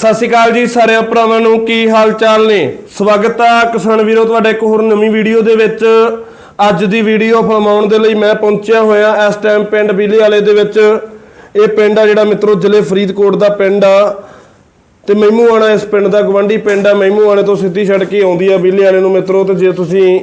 ਸਤਿ ਸ਼੍ਰੀ ਅਕਾਲ ਜੀ ਸਾਰਿਆਂ ਭਰਾਵਾਂ ਨੂੰ, ਕੀ ਹਾਲ ਚਾਲ ਨੇ? ਸਵਾਗਤ ਹੈ ਕਿਸਾਨ ਵੀਰੋ, ਤੁਹਾਡੇ ਇੱਕ ਹੋਰ ਨਵੀਂ ਵੀਡੀਓ ਦੇ ਵਿੱਚ। ਅੱਜ ਦੀ ਵੀਡੀਓ ਫਰਮਾਉਣ ਦੇ ਲਈ ਮੈਂ ਪਹੁੰਚਿਆ ਹੋਇਆ ਇਸ ਟਾਈਮ ਪਿੰਡ ਬੀਲੇ ਵਾਲੇ ਦੇ ਵਿੱਚ। ਇਹ ਪਿੰਡ ਆ ਜਿਹੜਾ ਮਿੱਤਰੋ, ਜ਼ਿਲ੍ਹੇ ਫਰੀਦਕੋਟ ਦਾ ਪਿੰਡ ਆ। ਤੇ ਮਹਿਮੂ ਆਣਾ ਇਸ ਪਿੰਡ ਦਾ ਗਵੰਡੀ ਪਿੰਡ ਆ। ਮਹਿਮੂ ਆਣੇ ਤੋਂ ਸਿੱਧੀ ਛੱਡ ਕੇ ਆਉਂਦੀ ਆ ਬੀਲੇ ਵਾਲੇ ਨੂੰ ਮਿੱਤਰੋ, ਤੇ ਜੇ ਤੁਸੀਂ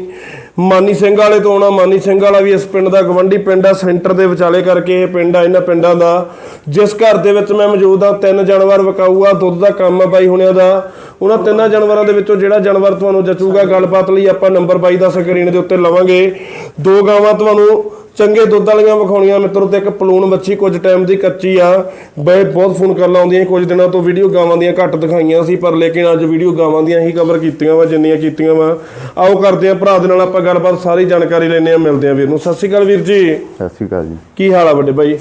ਮਾਨੀ ਸਿੰਘ ਵਾਲੇ ਤੋਂ ਆਉਣਾ। ਮਾਨੀ ਸਿੰਘ ਵਾਲਾ ਵੀ ਇਸ ਪਿੰਡ ਦਾ ਗਵੰਡੀ ਪਿੰਡ ਆ। ਸੈਂਟਰ ਦੇ ਵਿਚਾਲੇ ਕਰਕੇ ਇਹ ਪਿੰਡ ਆ, ਇਹਨਾਂ ਪਿੰਡਾਂ ਦਾ। ਜਿਸ ਘਰ ਦੇ ਵਿੱਚ ਮੈਂ ਮੌਜੂਦ ਆ, ਤਿੰਨ ਜਾਨਵਰ ਵਿਕਾਊ ਆ, ਦੁੱਧ ਦਾ ਕੰਮ ਆ ਬਾਈ ਹੁਣਿਆਂ ਦਾ। ਉਹਨਾਂ ਤਿੰਨਾਂ ਜਾਨਵਰਾਂ ਦੇ ਵਿੱਚੋਂ ਜਿਹੜਾ ਜਾਨਵਰ ਤੁਹਾਨੂੰ ਜਚੂਗਾ, ਗੱਲਬਾਤ ਲਈ ਆਪਾਂ ਨੰਬਰ ਬਾਈ ਦਾ ਸਕਰੀਨ ਦੇ ਉੱਤੇ ਲਵਾਂਗੇ। ਦੋ ਗਾਵਾਂ ਤੁਹਾਨੂੰ ਚੰਗੇ ਦੁੱਧ ਵਾਲੀਆਂ ਵਿਖਾਉਣੀਆਂ ਮਿੱਤਰੋ ਤੇ ਇੱਕ ਪਲੂਣ ਬੱਚੀ ਕੁਝ ਟਾਈਮ ਦੀ ਕੱਚੀ ਆ। ਬਈ ਬਹੁਤ ਫੋਨ ਕਰ ਲਾਉਂਦੀਆਂ ਕੁਝ ਦਿਨਾਂ ਤੋਂ ਵੀਡੀਓ ਗਾਵਾਂ ਦੀਆਂ ਘੱਟ ਦਿਖਾਈਆਂ ਸੀ ਪਰ ਲੇਕਿਨ ਅੱਜ ਵੀਡੀਓ ਗਾਵਾਂ ਦੀਆਂ ਹੀ ਕਵਰ ਕੀਤੀਆਂ ਵਾ ਜਿੰਨੀਆਂ ਕੀਤੀਆਂ ਵਾ। ਆਓ ਕਰਦੇ ਆ ਭਰਾ ਦੇ ਨਾਲ ਆਪਾਂ ਗੱਲਬਾਤ ਸਾਰੀ ਜਾਣਕਾਰੀ ਲੈਣੇ ਆ ਮਿਲਦੇ ਆ ਵੀਰ ਨੂੰ। ਸਤਿ ਸ਼੍ਰੀ ਅਕਾਲ ਵੀਰ ਜੀ। ਸਤਿ ਸ਼੍ਰੀ ਅਕਾਲ ਜੀ। ਕੀ ਹਾਲ ਆ ਵੱਡੇ ਬਾਈ?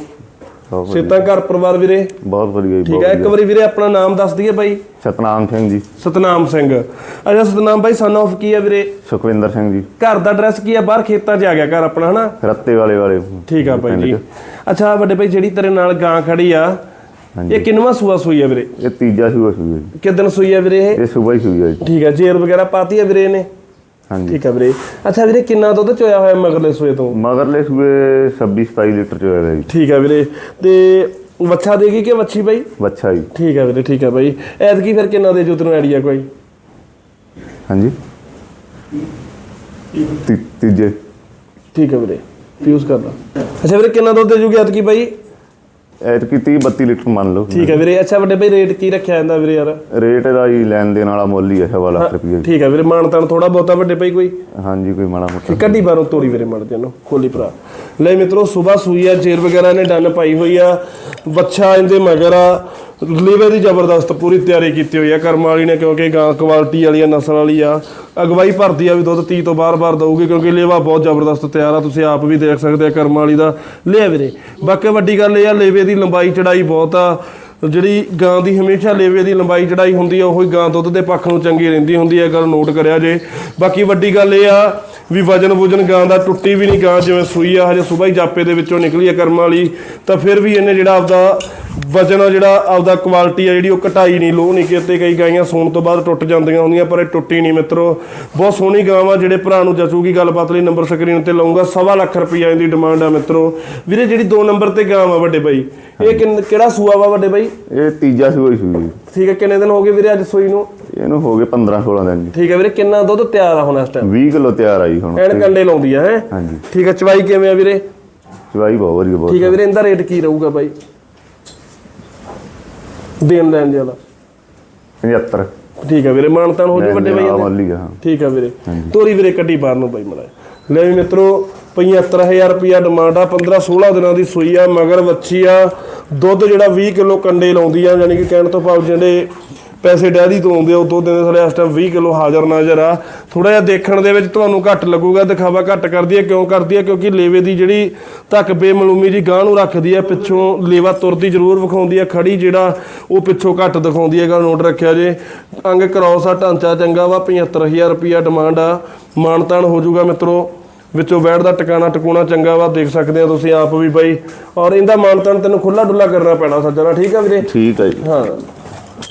ਸੇਤਾ ਘਰ ਪਰਿਵਾਰ ਵੀਰੇ? ਬਹੁਤ ਵਧੀਆ ਠੀਕ ਹੈ ਇੱਕ ਵਾਰੀ ਵੀਰੇ ਆਪਣਾ ਨਾਮ ਦੱਸ ਦਈਏ ਬਾਈ। ਸਤਨਾਮ ਸਿੰਘ ਜੀ। ਸਤਨਾਮ ਸਿੰਘ। ਅੱਛਾ ਸਤਨਾਮ ਬਾਈ ਸਨ ਆਫ ਕੀ ਆ ਵੀਰੇ? ਸੁਖਵਿੰਦਰ ਸਿੰਘ ਜੀ। ਘਰ ਦਾ ਐਡਰੈਸ ਕੀ ਆ ਬਾਹਰ ਖੇਤਾਂ 'ਚ ਆ ਗਿਆ ਘਰ ਆਪਣਾ ਹਨਾ? ਰੱਤੇ ਵਾਲੇ ਵਾਲੇ। ਠੀਕ ਆ ਬਾਈ ਜੀ। ਅੱਛਾ ਵੱਡੇ ਭਾਈ ਜਿਹੜੀ ਤੇਰੇ ਨਾਲ ਗਾਂ ਖੜੀ ਆ। ਇਹ ਕਿੰਨਵਾਂ ਸੂਆ ਸੂਈ ਆ ਵੀਰੇ? ਇਹ ਤੀਜਾ ਸੂਆ ਸੂਈ ਹੈ ਕਿਦਨ ਸੂਈ ਆ ਵੀਰੇ ਇਹ? ਇਹ ਸੂਬਾ ਹੀ ਸੂਈ ਹੈ ਠੀਕ ਆ ਜੇਰ ਵਗੈਰਾ ਪਾਤੀ ਆ ਵੀਰੇ ਇਹਨੇ? ਹਾਂਜੀ। ਠੀਕ ਆ ਵੀਰੇ। ਅੱਛਾ ਵੀਰੇ ਕਿੰਨਾ ਦੁੱਧ ਚੋਇਆ ਹੋਇਆ ਮਗਰਲੇ ਸੂਏ ਤੋਂ? ਮਗਰਲੇ ਸੂਏ 26 27 ਲੀਟਰ ਚ ਹੋਇਆ ਜੀ। ਠੀਕ ਆ ਵੀਰੇ। ਤੇ ਵੱਛਾ ਦੇਗੀ ਕਿ ਵੱਛੀ ਬਾਈ? ਬੱਚਾ ਜੀ। ਠੀਕ ਆ ਵੀਰੇ ਠੀਕ ਆ ਬਾਈ। ਐਤਕੀ ਫਿਰ ਕਿੰਨਾ ਦੇ ਜੋ ਤੈਨੂੰ ਆਈਡੀਆ ਕੋਈ? ਹਾਂਜੀ। ਤੀਜੇ। ਠੀਕ ਆ ਵੀਰੇ। ਫਿਊਜ਼ ਕਰਦਾ। ਅੱਛਾ ਵੀਰੇ ਕਿੰਨਾ ਦੁੱਧ ਦੇ ਜੂਗੀ ਐਤਕੀ ਬਾਈ? ਐਤਕੀ 30 32 ਲੀਟਰ ਮੰਨ ਲਓ। ਠੀਕ ਆ ਵੀਰੇ ਅੱਛਾ ਵੱਡੇ ਭਾਈ ਰੇਟ ਕੀ ਰੱਖਿਆ ਜਾਂਦਾ ਵੀਰੇ ਯਾਰ? ਰੇਟ ਦਾ ਜੀ ਲੈਣ ਦੇਣ ਵਾਲਾ ਮੁੱਲ ਹੀ ਹੈ ਸਵਾ ਲੱਖ ਰੁਪਏ ਠੀਕ ਆ ਵੀਰੇ ਮਾਨਤਾਨ ਥੋੜਾ ਬਹੁਤਾ ਵੱਡੇ ਭਾਈ ਕੋਈ? ਹਾਂਜੀ ਕੋਈ ਮਾੜਾ ਮੋਟਾ ਕੱਢੀ ਬਾਰੋਂ ਤੋੜੀ ਵੀਰੇ ਮੜ ਜਾਨੋ ਖੋਲੀ ਭਰਾ। ਲੈ ਮਿੱਤਰੋ ਸਵੇਰ ਸੂਈ ਆ ਜੇਰ ਵਗੈਰਾ ਨੇ ਡੰਨ ਪਾਈ ਹੋਈ ਆ। ਵੱਛਾ ਇਹਦੇ ਮਗਰ ਆ। ਲੀਵਰ ਦੀ ਜ਼ਬਰਦਸਤ ਪੂਰੀ ਤਿਆਰੀ ਕੀਤੀ ਹੋਈ ਆ ਕਰਮ ਵਾਲੀ ਨੇ ਕਿਉਂਕਿ ਗਾਂ ਕੁਆਲਿਟੀ ਵਾਲੀ ਆ ਨਸਲ ਵਾਲੀ ਆ। ਅਗਵਾਈ ਭਰਦੀ ਆ ਵੀ ਦੁੱਧ 30 ਤੋਂ ਬਾਰ-ਬਾਰ ਦਊਗੀ, ਕਿਉਂਕਿ ਲੇਵਾ ਬਹੁਤ ਜ਼ਬਰਦਸਤ ਤਿਆਰ ਆ, ਤੁਸੀਂ ਆਪ ਵੀ ਦੇਖ ਸਕਦੇ ਆ ਕਰਮ ਵਾਲੀ ਦਾ ਲਿਆ ਵੀਰੇ। ਬਾਕੀ ਵੱਡੀ ਗੱਲ ਇਹ ਆ, ਲੇਵੇ ਦੀ ਲੰਬਾਈ ਚੜਾਈ ਬਹੁਤ ਆ। ਜਿਹੜੀ ਗਾਂ ਦੀ ਹਮੇਸ਼ਾ ਲੇਵੇ ਦੀ ਲੰਬਾਈ ਚੜਾਈ ਹੁੰਦੀ ਆ, ਉਹੀ ਗਾਂ ਦੁੱਧ ਦੇ ਪੱਖ ਨੂੰ ਚੰਗੀ ਰਹਿੰਦੀ ਹੁੰਦੀ ਹੈ ਗੱਲ ਨੋਟ ਕਰਿਆ ਜੇ। ਬਾਕੀ ਵੱਡੀ ਗੱਲ ਇਹ ਆ ਵੀ ਵਜਨ ਵੁਜਨ ਗਾਂ ਦਾ ਟੁੱਟੀ ਵੀ ਨਹੀਂ, ਗਾਂ ਜਿਵੇਂ ਸੂਈ ਆ, ਹਜੇ ਸਵੇਰ ਹੀ ਜਾਪੇ ਦੇ ਵਿੱਚੋਂ ਨਿਕਲੀ ਆ ਕਰਮ ਵਾਲੀ, ਤਾਂ ਫਿਰ ਵੀ ਇਹਨੇ ਜਿਹੜਾ ਆਪਦਾ ਵਜਨ ਆ ਜਿਹੜਾ ਆਪਦਾ ਕੁਆਲਿਟੀ ਆ ਜਿਹੜੀ ਉਹ ਘਟਾਈ ਨਹੀਂ ਲੋ ਨਹੀਂ ਕੀਤੀ ਕਈ ਗਾਈਆਂ ਸੌਣ ਤੋਂ ਬਾਅਦ ਟੁੱਟ ਜਾਂਦੀਆਂ ਹੁੰਦੀਆਂ ਪਰ ਇਹ ਟੁੱਟੀ ਨਹੀਂ ਮਿੱਤਰੋ। ਬਹੁਤ ਸੋਹਣੀ ਗਾਂ ਆ ਜਿਹੜੇ ਭਰਾ ਨੂੰ ਜਚੂਗੀ ਗੱਲਬਾਤ ਲਈ ਨੰਬਰ ਸਕਰੀਨ ਤੇ ਲਾਉਂਗਾ ਸਵਾ ਲੱਖ ਰੁਪਈਆ ਇਹਦੀ ਡਿਮਾਂਡ ਆ ਮਿੱਤਰੋ। ਵੀਰੇ ਜਿਹੜੀ 2 ਨੰਬਰ ਤੇ ਗਾਂ ਆ ਵੱਡੇ ਬਾਈ ਇਹ ਕਿਹੜਾ ਸੂਆ ਵਾ ਵੱਡੇ ਬਾਈ? ਇਹ ਤੀਜਾ ਸੂਆ ਹੀ ਸੂਈ। ਠੀਕ ਹੈ ਕਿੰਨੇ ਦਿਨ ਹੋ ਗਏ ਵੀਰੇ ਅੱਜ ਸੂਈ ਨੂੰ? ਇਹਨੂੰ ਹੋ ਗਏ 15 16 ਦਿਨ ਜੀ। ਠੀਕ ਹੈ ਵੀਰੇ ਕਿੰਨਾ ਦੁੱਧ ਤਿਆਰ ਆ ਹੁਣ ਇਸ ਟਾਈਮ 20 ਕਿਲੋ ਤਿਆਰ ਆਈ ਹੁਣ ਐਨ ਕੰਡੇ ਲਾਉਂਦੀ ਆ ਹੈ? ਹਾਂਜੀ। ਠੀਕ ਹੈ ਚਵਾਈ ਕਿਵੇਂ ਆ ਵੀਰੇ? ਚਵਾਈ ਬਹੁਤ ਵਧੀਆ ਬਹੁਤ ਠੀਕ ਹੈ ਵੀਰੇ ਇਹਦਾ ਰੇਟ ਕੀ ਰਹੂਗਾ ਬਾਈ? ਦੇਣ ਲੈਣ ਜ਼ਿਆਦਾ 75 ਠੀਕ ਹੈ ਵੀਰੇ ਮਾਨਤਾਨ ਹੋ ਜੂ ਵੱਡੇ ਬਾਈ? ਮੱਲੀ ਠੀਕ ਹੈ ਵੀਰੇ। ਤੋਰੀ ਵੀਰੇ ਕੱਢੀ ਬਾਹਰ ਨੂੰ ਬਾਈ ਮਲਾਇਆ ਲੈ ਵੀ ਮਿੱਤਰੋ 75000 ਰੁਪਿਆ ਡਿਮਾਂਡ ਆ 15 16 ਦਿਨਾਂ ਦੀ ਸੂਈ ਆ ਮਗਰ ਵੱਛੀ ਆ। ਦੁੱਧ ਜਿਹੜਾ 20 ਕਿਲੋ ਕੰਡੇ ਲਾਉਂਦੀ ਆ ਯਾਨੀ ਕਿ ਕਹਿਣ ਤੋਂ ਭਾਵ ਜਿਹੜੇ ਪੈਸੇ ਡੈਰੀ ਤੋਂ ਆਉਂਦੇ ਆ ਉਹ ਦੇ ਥੋੜੇ ਇਸ ਟਾਈਮ 20 ਕਿਲੋ ਹਾਜ਼ਰ ਨਾਜ਼ਰ ਆ। ਥੋੜਾ ਜਿਹਾ ਦੇਖਣ ਦੇ ਵਿੱਚ ਤੁਹਾਨੂੰ ਘੱਟ ਲੱਗੂਗਾ ਦਿਖਾਵਾ ਘੱਟ ਕਰਦੀ ਹੈ ਕਿਉਂ ਕਰਦੀ ਹੈ ਕਿਉਂਕਿ ਲੇਵੇ ਦੀ ਜਿਹੜੀ ਤੱਕ ਬੇਮਲੂਮੀ ਜੀ ਗਾਂ ਨੂੰ ਰੱਖਦੀ ਹੈ ਪਿੱਛੋਂ ਲੇਵਾ ਤੁਰਦੀ ਜ਼ਰੂਰ ਵਿਖਾਉਂਦੀ ਹੈ ਖੜੀ ਜਿਹੜਾ ਉਹ ਪਿੱਛੋਂ ਘੱਟ ਦਿਖਾਉਂਦੀ ਹੈ ਗਾ ਨੋਟ ਰੱਖਿਆ ਜੇ। ਅੰਗ ਕ੍ਰੋਸ ਆ ਢਾਂਚਾ ਚੰਗਾ ਵਾ 75000 ਰੁਪਿਆ ਡਿਮਾਂਡ ਆ। ਮਾਨਤਾਨ ਹੋ ਜਾਊਗਾ ਮਿੱਤਰੋ ਵਿੱਚੋਂ ਬੈਠ ਦਾ ਟਿਕਾਣਾ ਟਕੂਣਾ ਚੰਗਾ ਵਾ ਦੇਖ ਸਕਦੇ ਆ ਤੁਸੀਂ ਆਪ ਵੀ ਬਾਈ। ਔਰ ਇਹਦਾ ਮਾਨਤਾਨ ਤੈਨੂੰ ਖੁੱਲਾ ਡੁੱਲਾ ਕਰਨਾ ਪੈਣਾ ਸੱਜਣਾ ਠੀਕ ਆ ਵੀਰੇ? ਠੀਕ ਹੈ ਜੀ। ਹਾਂ।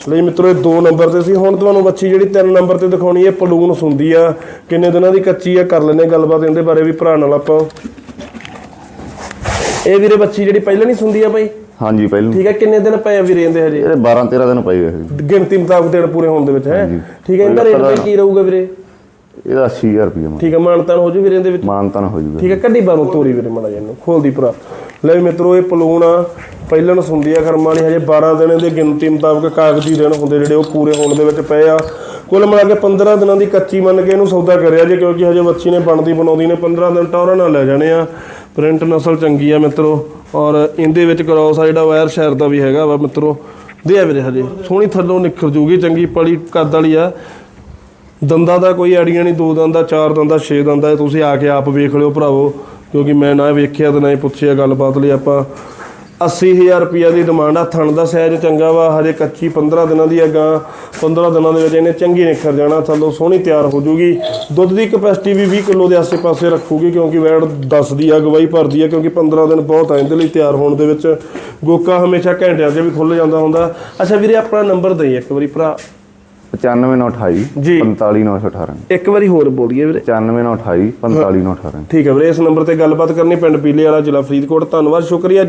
ਲਈ ਮਿੱਤਰੋ ਇਹ 2 ਨੰਬਰ ਤੇ ਸੀ। ਹੁਣ ਤੁਹਾਨੂੰ ਬੱਚੀ ਜਿਹੜੀ 3 ਨੰਬਰ ਤੇ ਦਿਖਾਉਣੀ ਹੈ ਪਲੂਨ ਸੁੰਦੀ ਆ। ਕਿੰਨੇ ਦਿਨਾਂ ਦੀ ਕੱਚੀ ਆ ਕਰ ਲੈਨੇ ਗੱਲਬਾਤ ਇਹਦੇ ਬਾਰੇ ਵੀ ਭਰਾ ਨਾਲ ਆਪਾਂ। ਇਹ ਵੀਰੇ ਬੱਚੀ ਜਿਹੜੀ ਪਹਿਲਾਂ ਨਹੀਂ ਸੁੰਦੀ ਆ ਬਾਈ? ਹਾਂਜੀ ਪਹਿਲਾਂ। ਠੀਕ ਹੈ ਕਿੰਨੇ ਦਿਨ ਪਏ ਆ ਵੀਰੇ ਇਹਦੇ ਹਜੇ? ਇਹਦੇ 12 13 ਦਿਨ ਪਏ ਹੋਏ ਗਿਣਤੀ ਮੁਤਾਬਕ ਦਿਨ ਪੂਰੇ ਹੋਣ ਦੇ ਵਿੱਚ ਹੈ। ਠੀਕ ਹੈ ਇਹਦਾ ਰੇਟ ਕੀ ਰਹੂਗਾ ਵੀਰੇ? ਇਹਦਾ 80000 ਰੁਪਏ ਠੀਕ ਹੈ ਮਾਨਤਾਨ ਹੋ ਜੂ ਵੀਰੇ ਇਹਦੇ ਵਿੱਚ? ਮਾਨਤਨ ਹੋ ਜੂਗਾ ਠੀਕ ਹੈ ਕੱਢੀ ਬਾਹਰੋਂ ਤੋਰੀ ਵੀਰੇ ਮੜਾ ਜਾਨੂੰ ਖੋਲਦੀ ਭਰਾ। ਲੈ ਮਿੱਤਰੋ, ਇਹ ਪਲੂਣ ਆ। ਪਹਿਲਾਂ ਨੂੰ ਸੁੰਦੀ ਆ ਕਰਮ ਵਾਲੀ ਹਜੇ 12 ਦਿਨ ਦੀ ਗਿਣਤੀ ਮੁਤਾਬਕ ਕਾਗਜ਼ੀ ਦਿਨ ਹੁੰਦੇ ਜਿਹੜੇ ਉਹ ਪੂਰੇ ਹੋਣ ਦੇ ਵਿੱਚ ਪਏ ਆ। ਕੁੱਲ ਮਿਲਾ ਕੇ 15 ਦਿਨਾਂ ਦੀ ਕੱਚੀ ਮੰਨ ਕੇ ਇਹਨੂੰ ਸੌਦਾ ਕਰਿਆ ਜੇ, ਕਿਉਂਕਿ ਹਜੇ ਬੱਚੀ ਨੇ ਬਣਦੀ ਬਣਾਉਂਦੀ ਨੇ 15 ਦਿਨ ਟੌਰਾਂ ਨਾਲ ਲੈ ਜਾਣੇ ਆ। ਪ੍ਰਿੰਟ ਨਸਲ ਚੰਗੀ ਆ ਮਿੱਤਰੋ, ਔਰ ਇਹਦੇ ਵਿੱਚ ਕ੍ਰੋਸ ਆ ਜਿਹੜਾ ਵਾਇਰ ਸ਼ਹਿਰ ਦਾ ਵੀ ਹੈਗਾ ਵਾ ਮਿੱਤਰੋ। ਦੇ ਆ ਵੀਰੇ ਹਜੇ, ਸੋਹਣੀ ਥੱਲੋਂ ਨਿਖਰ ਜੂਗੀ, ਚੰਗੀ ਪਲੀ ਕੱਦ ਵਾਲੀ ਆ। ਦੰਦਾਂ ਦਾ ਕੋਈ ਆਈਡੀਆ ਨਹੀਂ, ਦੋ ਦੰਦ, ਚਾਰ ਦੰਦ, ਛੇ ਦੰਦਾਂ ਤੁਸੀਂ ਆ ਕੇ ਆਪ ਵੇਖ ਲਿਓ ਭਰਾਵੋ। ਕਿਉਂਕਿ ਮੈਂ ਨਾ ਵੇਖਿਆ ਤੇ ਨਾ ਹੀ ਪੁੱਛਿਆ ਗੱਲਬਾਤ ਲਈ ਆਪਾਂ 80000 ਰੁਪਿਆ ਦੀ ਡਿਮਾਂਡ ਆ, ਥਣ ਦਾ ਸਾਈਜ਼ ਚੰਗਾ ਵਾ, ਹਜੇ ਕੱਚੀ 15 ਦਿਨਾਂ ਦੀ ਆ ਗਾਂ 15 ਦਿਨਾਂ ਦੇ ਵਿੱਚ ਇਹਨੇ ਚੰਗੀ ਨਿਖਰ ਜਾਣਾ, ਥੱਲੋਂ ਸੋਹਣੀ ਤਿਆਰ ਹੋ ਜੂਗੀ। ਦੁੱਧ ਦੀ ਕਪੈਸਿਟੀ ਵੀ 20 ਕਿਲੋ ਦੇ ਆਸੇ-ਪਾਸੇ ਰੱਖੂਗੀ ਕਿਉਂਕਿ ਵੈੜ ਦੱਸਦੀ ਆ ਗਵਾਹੀ ਭਰਦੀ ਆ, ਕਿਉਂਕਿ 15 ਦਿਨ ਬਹੁਤ ਆ ਇਹਦੇ ਲਈ ਤਿਆਰ ਹੋਣ ਦੇ ਵਿੱਚ। ਗੋਕਾ ਹਮੇਸ਼ਾ ਘੰਟਿਆਂ 'ਚ ਵੀ ਖੁੱਲ ਜਾਂਦਾ ਹੁੰਦਾ। ਅੱਛਾ ਵੀਰੇ, ਆਪਣਾ ਨੰਬਰ ਦੇਈ ਇੱਕ ਵਾਰੀ ਭਰਾ। 95928 ਜੀ। 45918 ਇੱਕ ਵਾਰੀ ਹੋਰ ਬੋਲੀਏ ਵੀਰੇ। 95928 45918 ਠੀਕ ਹੈ ਵੀਰੇ ਇਸ ਨੰਬਰ ਤੇ ਗੱਲਬਾਤ ਕਰਨੀ ਪਿੰਡ ਪੀਲੇ ਵਾਲਾ ਜ਼ਿਲ੍ਹਾ ਫਰੀਦਕੋਟ। ਧੰਨਵਾਦ ਸ਼ੁਕਰੀਆ